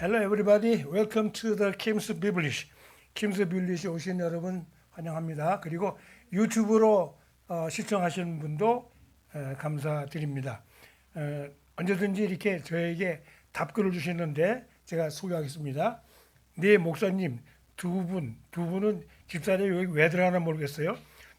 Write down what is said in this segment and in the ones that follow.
Hello everybody. Welcome to the Kim's Biblish. Kim's Biblish 오신 여러분 환영합니다. 그리고 유튜브로 어, 시청하시는 분도 에, 감사드립니다. 에, 언제든지 이렇게 저에게 답글을 주시는데 제가 소개하겠습니다. 네 목사님 두 분, 두 분은 집사람이 여기 왜 들어가나 모르겠어요.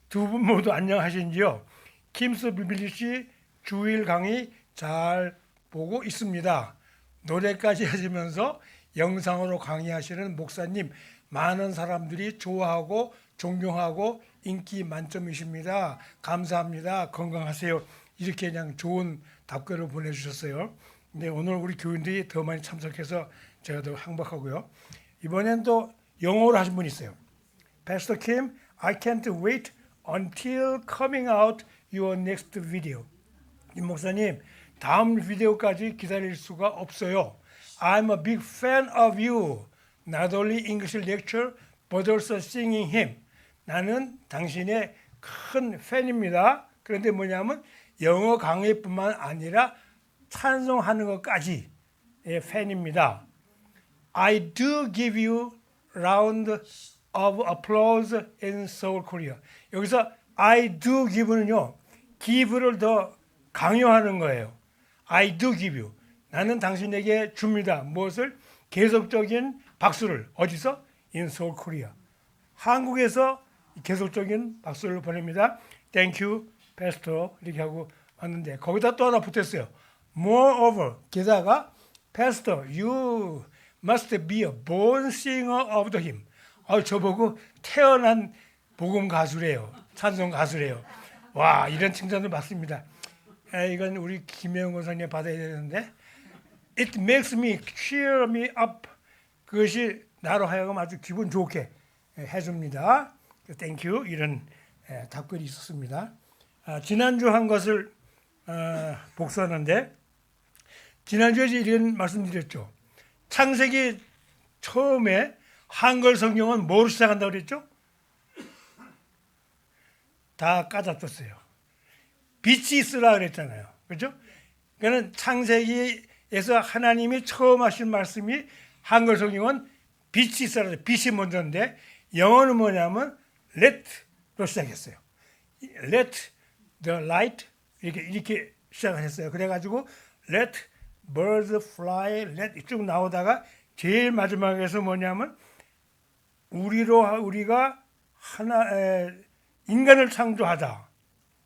두 분 모두 안녕하신지요? 김스 비빌리시 주일 강의 잘 보고 있습니다. 노래까지 하시면서 영상으로 강의하시는 목사님 많은 사람들이 좋아하고 존경하고 인기 만점이십니다. 감사합니다. 건강하세요. 이렇게 그냥 좋은 답글을 보내주셨어요. 근데 오늘 우리 교인들이 더 많이 참석해서 제가 더 행복하고요. 이번엔 또 영어로 하신 분이 있어요. Pastor Kim, I can't wait until coming out your next video. 임 목사님, 다음 비디오까지 기다릴 수가 없어요. I'm a big fan of you. Not only English lecture, but also singing hymn. 나는 당신의 큰 팬입니다. 그런데 뭐냐면 영어 강의뿐만 아니라 찬송하는 것까지 의 팬입니다. I do give you round of applause in Seoul, Korea. 여기서 I do give는요, give를 더 강요하는 거예요. I do give you. 나는 당신에게 줍니다. 무엇을? 계속적인 박수를 어디서? In Seoul, Korea. 한국에서 계속적인 박수를 보냅니다. Thank you, Pastor. 이렇게 하고 왔는데 거기다 또 하나 붙었어요. Moreover, 게다가 Pastor, you must be a born singer of the hymn. 아, 저보고 태어난 복음 가수래요. 찬송 가수래요. 와, 이런 칭찬을 받습니다. 에, 이건 우리 김영호 선생님 받아야 되는데 It makes me cheer me up. 그것이 나로 하여금 아주 기분 좋게 해줍니다. Thank you. 이런 에, 답글이 있었습니다. 아, 지난주 한 것을 어, 복수하는데 지난주에 이런 말씀드렸죠. 창세기 처음에 한글 성경은 뭐로 시작한다고 그랬죠? 다 까잡혔어요. 빛이 있으라 그랬잖아요. 그죠? 그러니까 창세기에서 하나님이 처음 하신 말씀이 한글 성경은 빛이 있으라. 빛이 먼저인데 영어는 뭐냐면 let로 시작했어요. let the light 이렇게 이렇게 시작을 했어요. 그래가지고 let birds fly, let 쭉 나오다가 제일 마지막에서 뭐냐면 우리로 우리가 하나 에, 인간을 창조하자.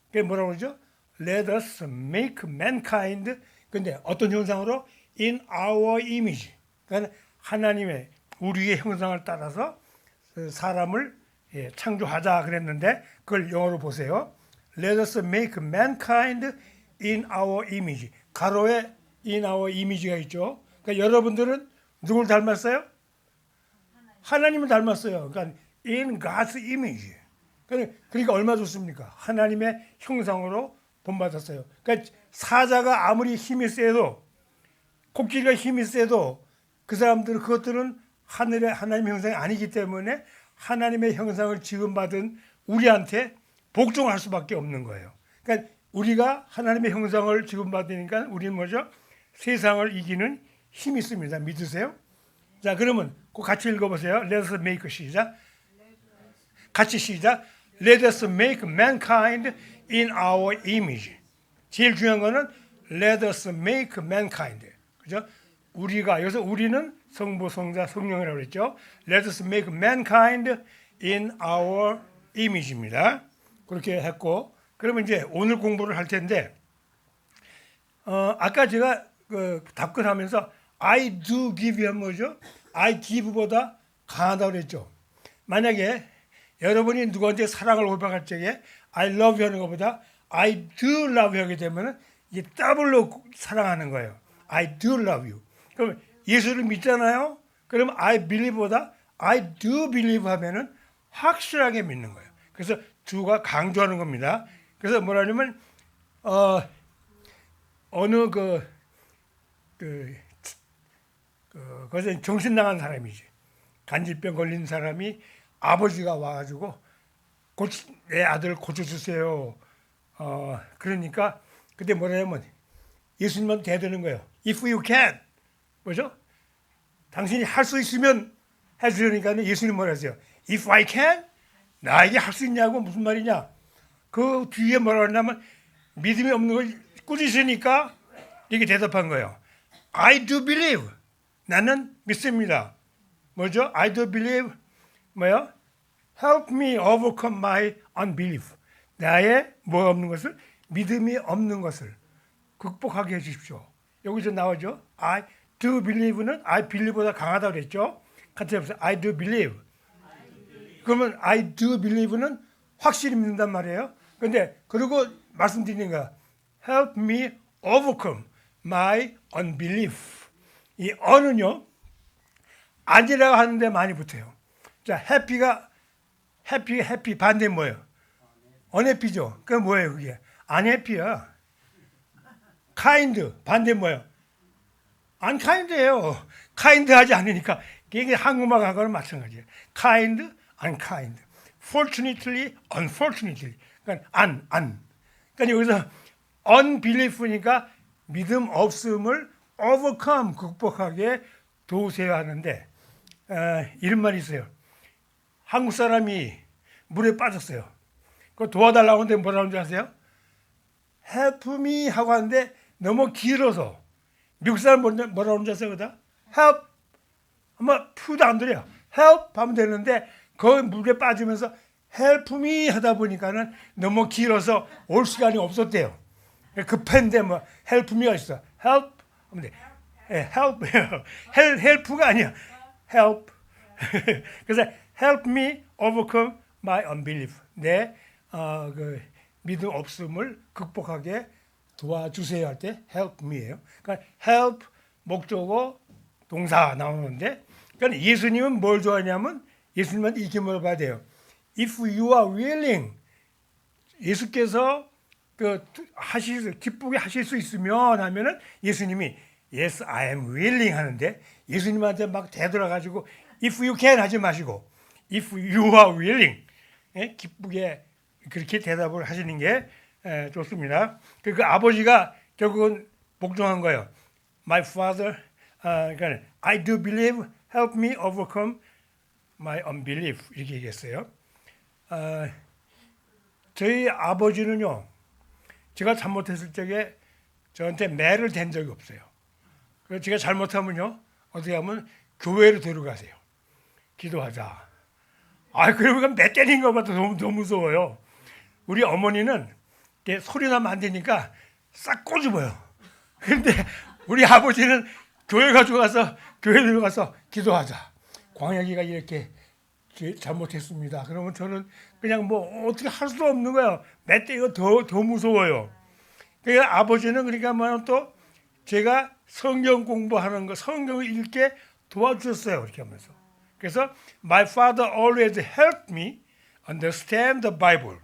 그게 뭐라고 그러죠? Let us make mankind. 근데 어떤 형상으로? In our image. 그러니까 하나님의 우리의 형상을 따라서 그 사람을 예, 창조하자 그랬는데 그걸 영어로 보세요. Let us make mankind in our image. 가로에 in our image가 있죠. 그러니까 여러분들은 누굴 닮았어요? 하나님을 닮았어요. 그러니까 in God's image. 그러니까 그러니까 얼마 좋습니까? 하나님의 형상으로 본받았어요. 그러니까 사자가 아무리 힘이 세도 코끼리가 힘이 세도 그 사람들은 그것들은 하늘의 하나님의 형상이 아니기 때문에 하나님의 형상을 지음받은 우리한테 복종할 수밖에 없는 거예요. 그러니까 우리가 하나님의 형상을 지음받으니까 우리는 뭐죠? 세상을 이기는 힘이 있습니다. 믿으세요? 자, 그러면 그 같이 읽어보세요. Let us make 시작. 같이 시작. Let us make mankind in our image. 제일 중요한 거는 Let us make mankind. 그죠? 우리가 여기서 우리는 성부, 성자, 성령이라고 그랬죠. Let us make mankind in our image입니다. 그렇게 했고, 그러면 이제 오늘 공부를 할 텐데, 어, 아까 제가 그 답글하면서 I do give 한 뭐죠? I give보다 강하다고 그랬죠. 만약에 여러분이 누구한테 사랑을 고백할 적에 I love you 하는 것보다 I do love you 하게 되면 이게 더블로 사랑하는 거예요. I do love you. 그럼 예수를 믿잖아요. 그럼 I believe보다 I do believe 하면은 확실하게 믿는 거예요. 그래서 두가 강조하는 겁니다. 그래서 뭐라냐면 어 어느 그, 그, 그, 그것은 정신 나간 사람이지. 간질병 걸린 사람이 아버지가 와가지고 고치, 내 아들 고쳐주세요. 어, 그러니까 그때 뭐라냐면 예수님한테 대드는 거예요. If you can. 뭐죠? 당신이 할 수 있으면 해주려니까 예수님 뭐라 하세요? If I can? 나에게 할 수 있냐고 무슨 말이냐? 그 뒤에 뭐라 하냐면 믿음이 없는 걸 꾸짖으니까 이렇게 대답한 거예요. I do believe. 나는 믿습니다. 뭐죠? I do believe. 뭐요? Help me overcome my unbelief. 나의 뭐 없는 것을 믿음이 없는 것을 극복하게 해 주십시오. 여기서 나오죠. I do believe는 I believe보다 강하다고 그랬죠. 같이 해보세요. I do believe. 그러면 I do believe는 확실히 믿는단 말이에요. 근데 그리고 말씀드리는 거야. Help me overcome my unbelief. 이 어는요. 아니라고 하는데 많이 붙어요. 자, happy가 happy, happy 반대 뭐예요? unhappy죠. 그 뭐예요, 그게? unhappy야. kind 반대 뭐예요? unkind예요. kind하지 않으니까 이게 한국말 하고는 마찬가지예요. kind, unkind. fortunately, unfortunately. 그러니까 un, un. 그러니까 여기서 unbelief니까 믿음 없음을 overcome 극복하게 도우세요 하는데 어, 이런 말이 있어요. 한국 사람이 물에 빠졌어요. 그 도와달라고 하는데 뭐라는 줄 아세요? me 하고 하는데 너무 길어서 미국 사람 뭐라- 뭐라고 하는 줄 아세요? 그다 help 아마 푸도 안 들려. help 하면 되는데 그 물에 빠지면서 help me 하다 보니까는 너무 길어서 올 시간이 없었대요. 급한데 뭐 help me가 있어. help 하면 돼. 예, help help help가 아니야. help. 그래서 help me overcome my unbelief. 내 어, 그 믿음 없음을 극복하게 도와주세요 할 때 help me예요. 그러니까 help 목적어 동사 나오는데 그러니까 예수님은 뭘 좋아하냐면 예수님한테 이렇게 물어봐야 돼요. If you are willing 예수께서 그 하실 수- 기쁘게 하실 수 있으면 하면은 예수님이 Yes, I am willing 하는데 예수님한테 막 대들어 가지고 If you can 하지 마시고 If you are willing 예? 기쁘게 그렇게 대답을 하시는 게 에, 좋습니다. 그, 그 아버지가 결국은 복종한 거예요. My father, 아, 그러니까 I do believe, help me overcome my unbelief 이렇게 얘기했어요. 아, 저희 아버지는요, 제가 잘못했을 적에 저한테 매를 댄 적이 없어요. 그래서 제가 잘못하면요, 어떻게 하면 교회로 데려가세요. 기도하자. 아, 그러면 매 때린 것보다 너무, 너무 무서워요. 우리 어머니는 이렇게 소리 나면 안 되니까 싹 꼬집어요. 근데 우리 아버지는 교회 가지고 가서 교회 들어가서 기도하자. 광야기가 이렇게 잘못했습니다. 그러면 저는 그냥 뭐 어떻게 할수 없는 거예요. 매 때가 더, 더 무서워요. 그러니까 아버지는 그러니까 뭐또 제가 성경 공부하는 거, 성경을 읽게 도와주셨어요. 그렇게 하면서. 그래서 my father always helped me understand the Bible.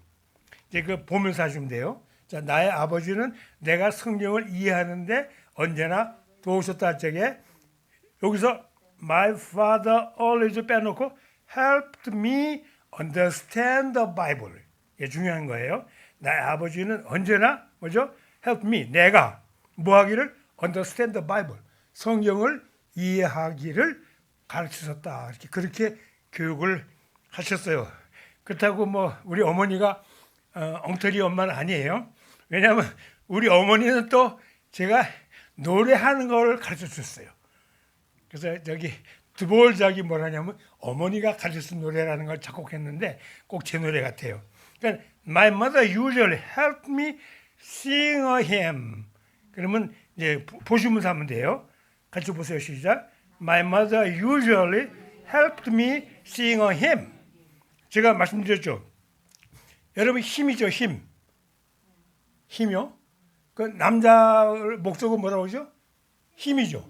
이제 그 보면서 하시면 돼요. 자, 나의 아버지는 내가 성경을 이해하는데 언제나 도우셨다 할 적에 여기서 my father always 빼놓고 helped me understand the Bible. 이게 중요한 거예요. 나의 아버지는 언제나 뭐죠? help me 내가 뭐 하기를 understand the Bible. 성경을 이해하기를 가르치셨다. 이렇게 그렇게 교육을 하셨어요. 그렇다고 뭐 우리 어머니가 어, 엉터리 엄마는 아니에요. 왜냐하면 우리 어머니는 또 제가 노래하는 걸 가르쳐 줬어요. 그래서 저기 드볼작이 뭐라냐면 어머니가 가르친 노래라는 걸 작곡했는데 꼭 제 노래 같아요. 그러니까 My mother usually helped me sing a hymn. 그러면 이제 보- 보시면서 하면 돼요. 같이 보세요. 시작. My mother usually helped me sing a hymn. 제가 말씀드렸죠. 여러분 힘이죠 힘. 힘이요. 그 남자 목적은 뭐라고 그러죠? 힘이죠.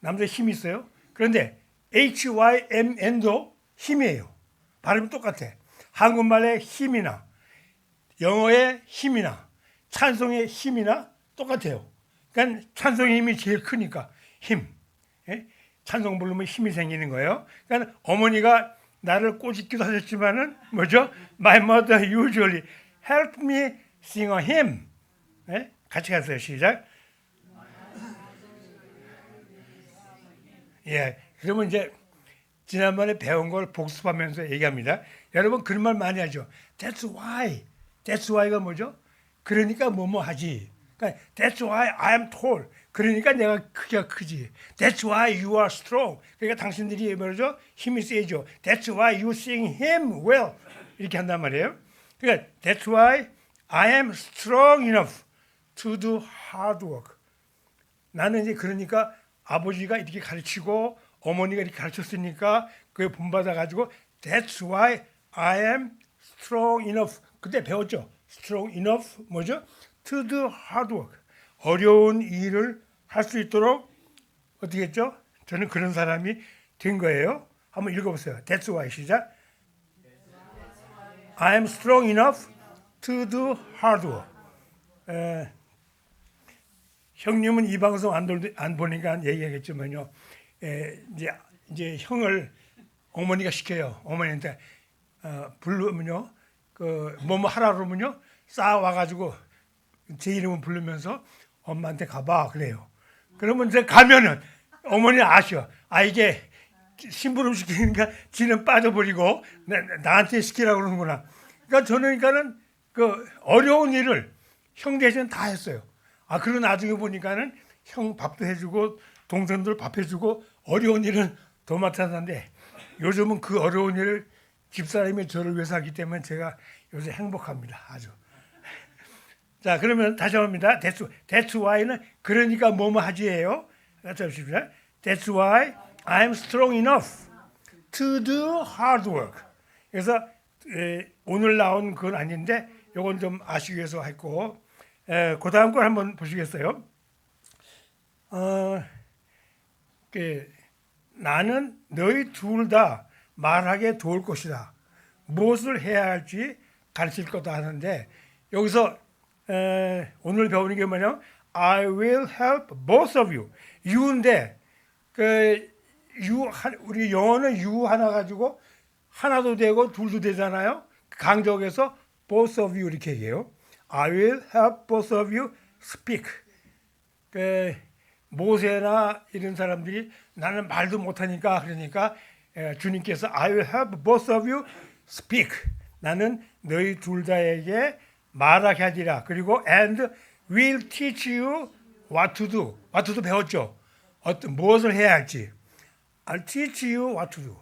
남자 힘이 있어요. 그런데 H Y M N도 힘이에요. 발음이 똑같아. 한국말의 힘이나 영어의 힘이나 찬송의 힘이나 똑같아요. 그러니까 찬송의 힘이 제일 크니까 힘. 예? 찬송 부르면 힘이 생기는 거예요. 그러니까 어머니가 나를 꼬집기도 하셨지만은 뭐죠? My mother usually help me sing a hymn. 예? 같이 가세요. 시작. 예. 그러면 이제 지난번에 배운 걸 복습하면서 얘기합니다. 여러분 그런 말 많이 하죠. That's why. That's why가 뭐죠? 그러니까 뭐뭐 하지. 그러니까 That's why I am tall. 그러니까 내가 크기가 크지. That's why you are strong. 그러니까 당신들이 뭐죠? 힘이 세죠. That's why you sing him well. 이렇게 한단 말이에요. 그러니까 That's why I am strong enough to do hard work. 나는 이제 그러니까 아버지가 이렇게 가르치고 어머니가 이렇게 가르쳤으니까 그게 본받아 가지고 That's why I am strong enough. 그때 배웠죠. Strong enough 뭐죠? To do hard work. 어려운 일을 할 수 있도록 어떻게 했죠? 저는 그런 사람이 된 거예요. 한번 읽어보세요. That's why 시작. I am strong enough to do hard work. 에, 형님은 이 방송 안, 돌, 안 보니까 얘기하겠지만요. 에, 이제 이제 형을 어머니가 시켜요. 어머니한테 어, 부르면요, 그 뭐뭐 하라 그러면요, 싸 와가지고 제 이름을 부르면서 엄마한테 가봐 그래요. 그러면 이제 가면은 어머니 아셔. 아 이게 심부름 시키니까 지는 빠져버리고 나, 나한테 시키라고 그러는구나. 그러니까 저는 그러니까는 그 어려운 일을 형 대신 다 했어요. 아 그리고 나중에 보니까는 형 밥도 해주고 동생들 밥 해주고 어려운 일은 더 맡았는데 요즘은 그 어려운 일을 집사람이 저를 위해서 하기 때문에 제가 요새 행복합니다. 아주. 자 그러면 다시 합니다. That's, that's why는 그러니까 뭐뭐 하지예요. 합시다. That's why I'm strong enough to do hard work. 그래서 에, 오늘 나온 건 아닌데 요건 좀 아시기 위해서 했고 에, 그 다음 걸 한번 보시겠어요? 어, 그, 나는 너희 둘 다 말하게 도울 것이다. 무엇을 해야 할지 가르칠 거다 하는데 여기서 에, 오늘 배우는 게 뭐냐? I will help both of you. you인데 그 you 한- 우리 영어는 you 하나 가지고 하나도 되고 둘도 되잖아요. 강적에서 both of you 이렇게 얘기해요. I will help both of you speak. 그 모세나 이런 사람들이 나는 말도 못하니까 그러니까 에, 주님께서 I will help both of you speak. 나는 너희 둘 다에게 말하게 하리라. 그리고 and will teach you what to do. what to do 배웠죠. 어떤 무엇을 해야 할지. I'll teach you what to do.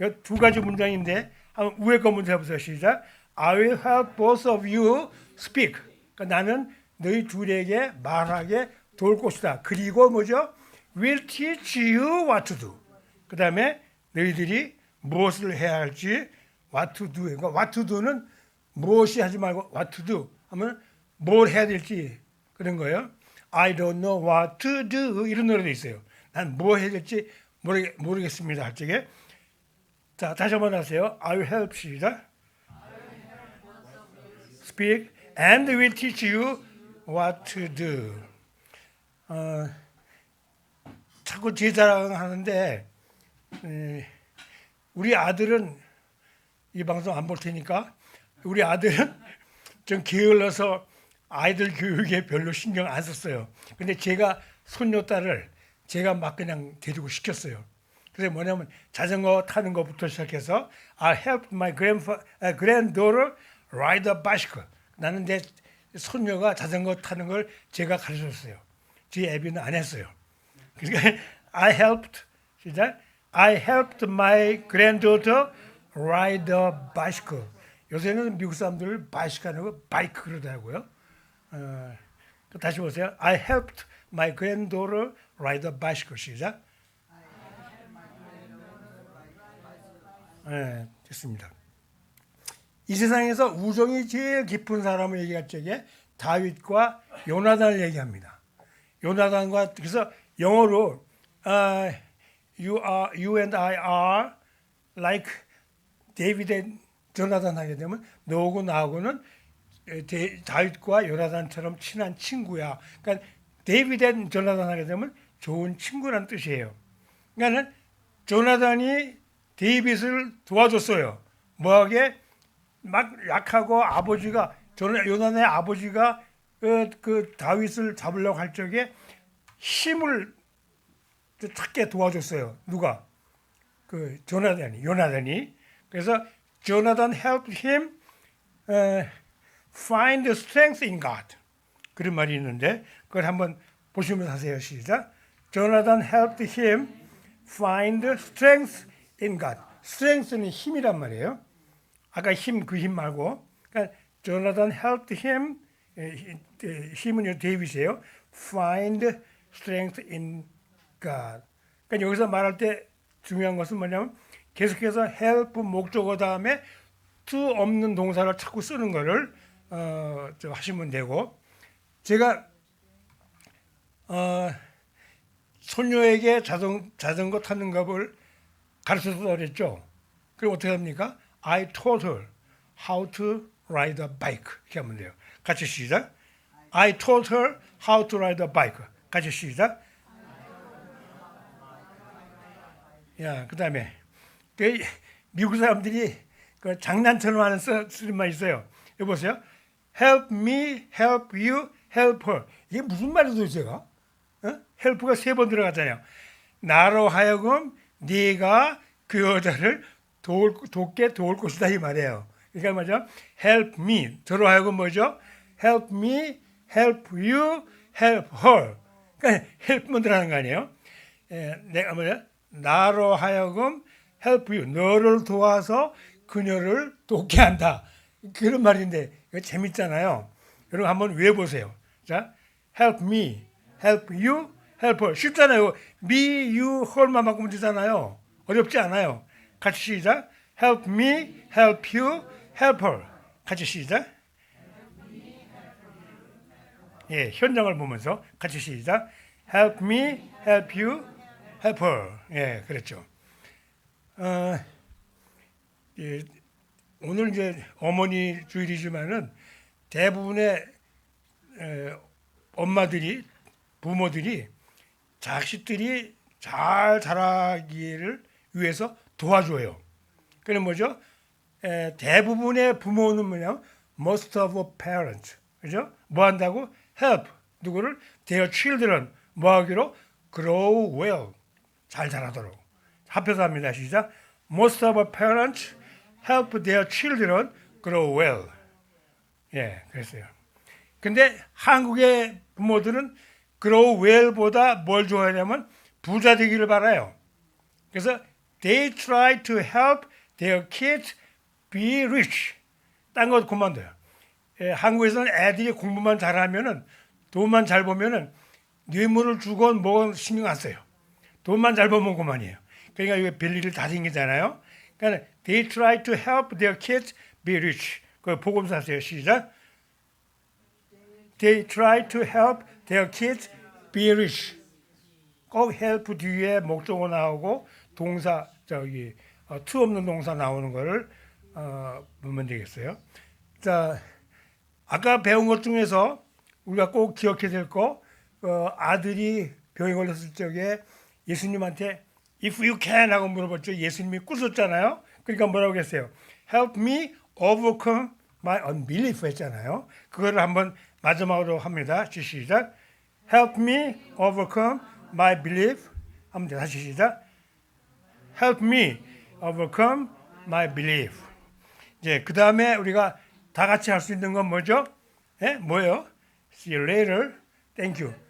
이거 두 가지 문장인데 한번 위에 거 문제 해보세요. 시작. I will help both of you speak. 그러니까 나는 너희 둘에게 말하게 도울 것이다. 그리고 뭐죠? Will teach you what to do. 그 다음에 너희들이 무엇을 해야 할지 what to do. 그러니까 what to do는 무엇이 하지 말고 what to do 하면 뭘 해야 될지 그런 거예요. I don't know what to do 이런 노래도 있어요. 난 뭐 해야 될지 모르겠, 모르겠습니다. 할 적에 자 다시 한번 하세요. I will help 시작. Speak and will teach you what to do. 어, 자꾸 제 자랑하는데 에, 우리 아들은 이 방송 안 볼 테니까 우리 아들은 좀 게을러서 아이들 교육에 별로 신경 안 썼어요. 근데 제가 손녀 딸을 제가 막 그냥 데리고 시켰어요. 그래서 뭐냐면 자전거 타는 것부터 시작해서 I helped my grandfa, uh, granddaughter ride a bicycle. 나는 내 손녀가 자전거 타는 걸 제가 가르쳤어요. 제 애비는 안 했어요. 그러니까 I helped 시작 I helped my granddaughter ride a bicycle. 요새는 미국 사람들 바이시클 하고 바이크 그러더라고요. 어, 다시 보세요. I helped my granddaughter ride a bicycle. 시작. 네, 됐습니다. 이 세상에서 우정이 제일 깊은 사람을 얘기할 적에 다윗과 요나단을 얘기합니다. 요나단과 그래서 영어로 uh, you are you and I are like David and 조나단 하게 되면 너하고 나하고는 데- 다윗과 요나단처럼 친한 친구야. 그러니까 데이비드 앤 조나단 하게 되면 좋은 친구란 뜻이에요. 그러니까는 조나단이 데이빗을 도와줬어요. 뭐하게 막 약하고 아버지가 요나단의 아버지가 그, 그 다윗을 잡으려고 할 적에 힘을 찾게 도와줬어요. 누가? 그 조나단이, 요나단이. 그래서 조나단 helped him uh, find strength in God. 그런 말이 있는데 그걸 한번 보시면서 하세요. 시작. 조나단 helped him find strength in God. strength는 힘이란 말이에요. 아까 힘 그 힘 말고 그러니까 조나단 helped him 힘은 데이빗이에요. find strength in God. 그러니까 여기서 말할 때 중요한 것은 뭐냐면 계속해서 help 목적어 다음에 to 없는 동사를 자꾸 쓰는 거를 어, 좀 하시면 되고 제가 어, 손녀에게 자전, 자전거 타는 법을 가르쳐서 그랬죠. 그럼 어떻게 합니까? I taught her how to ride a bike. 이렇게 하면 돼요. 같이 시작. I taught her how to ride a bike. 같이 시작. 야, 그 다음에 그 미국 사람들이 그 장난처럼 하는 써- 쓰는 말 있어요. 여기 보세요. Help me, help you, help her. 이게 무슨 말이죠, 제가? 어? help가 세 번 들어갔잖아요. 나로 하여금 네가 그 여자를 도울, 돕게 도울 것이다 이 말이에요. 그러니까 뭐죠? help me. 저로 하여금 뭐죠? help me, help you, help her. 그러니까 help만 들어가는 거 아니에요? 예, 내가 뭐냐? 나로 하여금 help you. 너를 도와서 그녀를 돕게 한다. 그런 말인데 이거 재밌잖아요. 여러분 한번 외워보세요. 자, help me, help you, help her. 쉽잖아요. me, you, her만 바꾸면 되잖아요. 어렵지 않아요. 같이 시작. help me, help you, help her. 같이 시작. 예, 현장을 보면서 같이 시작. help me, help you, help her. 예, 그렇죠. 어, 예, 오늘 이제 어머니 주일이지만은 대부분의 에, 엄마들이 부모들이 자식들이 잘 자라기를 위해서 도와줘요. 그는 뭐죠? 에, 대부분의 부모는 뭐냐? Most of parents, 그죠? 뭐 한다고? Help 누구를? Their children 뭐 하기로? Grow well, 잘 자라도록. 합해서 합니다. 시작. Most of parents help their children grow well. 예, 그랬어요. 근데 한국의 부모들은 grow well보다 뭘 좋아하냐면 부자 되기를 바라요. 그래서 they try to help their kids be rich. 딴거 그만둬요. 예, 한국에서는 애들이 공부만 잘하면은 돈만 잘 보면은 뇌물을 주건 뭐건 신경 안 써요. 돈만 잘 벌면 그만이에요. 그러니까 이게 별일을 다 생기잖아요. 그러니까 they try to help their kids be rich. 그 복음서 하세요. 시작. They try to help their kids be rich. 꼭 help 뒤에 목적어 나오고 동사 저기 어, to 없는 동사 나오는 거를 어, 보면 되겠어요. 자, 아까 배운 것 중에서 우리가 꼭 기억해야 될 거, 어, 아들이 병에 걸렸을 적에 예수님한테 if you can 하고 물어봤죠. 예수님이 꾸셨잖아요. 그러니까 뭐라고 했어요? Help me overcome my unbelief 했잖아요. 그거를 한번 마지막으로 합니다. 시작. Help me overcome my belief. 돼. 다시 시작. Help me overcome my belief. 이제 그 다음에 우리가 다 같이 할 수 있는 건 뭐죠? 예? 뭐예요? See you later. Thank you.